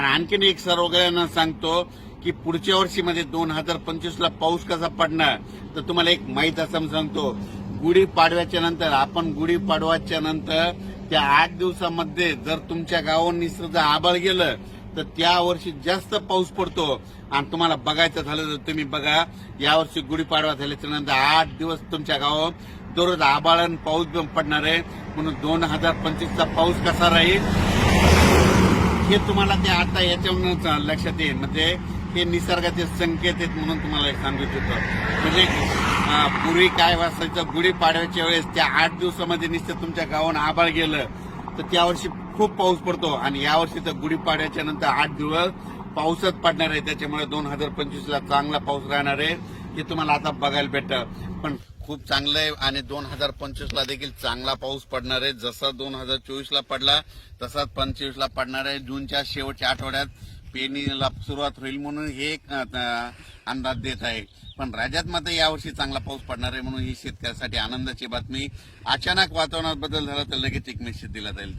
आणि आणखीन एक सर्वजणांना सांगतो की पुढच्या वर्षीमध्ये दोन हजार पंचवीस ला पाऊस कसा पडणार तर तुम्हाला एक माहीत असं सांगतो. गुढी पाडव्याच्या नंतर आपण गुढी नंतर त्या आठ दिवसामध्ये जर तुमच्या गावावर निसर्ग आबळ गेलं तर त्या वर्षी जास्त पाऊस पडतो. आणि तुम्हाला बघायचं झालं तर तुम्ही बघा यावर्षी गुढीपाडवा झाल्याच्यानंतर आठ दिवस तुमच्या गावावर दररोज आबाळण पाऊस पण पडणार आहे. म्हणून दोन हजार पंचवीसचा पाऊस कसा राहील? हे तुम्हाला ते आता याच्यावरूनच लक्षात येईल. म्हणजे हे निसर्गाचे संकेत आहेत म्हणून तुम्हाला हे सांगू इच्छितो म्हणजे पूर्वी काय वाचायचं गुढीपाडव्याच्या वेळेस त्या आठ दिवसामध्ये निश्चित तुमच्या गावानं आबाळ गेलं. तर त्या वर्षी खूप पाऊस पडतो आणि यावर्षी तर गुढीपाडव्याच्या नंतर आठ दिवस पाऊसच पडणार आहे. त्याच्यामुळे दोन हजार पंचवीसला चांगला पाऊस राहणार आहे. हे तुम्हाला आता बघायला भेटतं. पण खूप चांगलं आहे आणि दोन हजार पंचवीसला देखील चांगला पाऊस पडणार आहे. जसा दोन हजार चोवीसला पडला तसाच पंचवीसला पडणार आहे. जूनच्या शेवटच्या आठवड्यात पेरणीला सुरुवात होईल म्हणून हे एक अंदाज देत आहे. पण राज्यात मात्र यावर्षी चांगला पाऊस पडणार आहे म्हणून ही शेतकऱ्यासाठी आनंदाची बातमी. अचानक वातावरणात बदल झाला तर लगेच एक मेसेज दिला जाईल.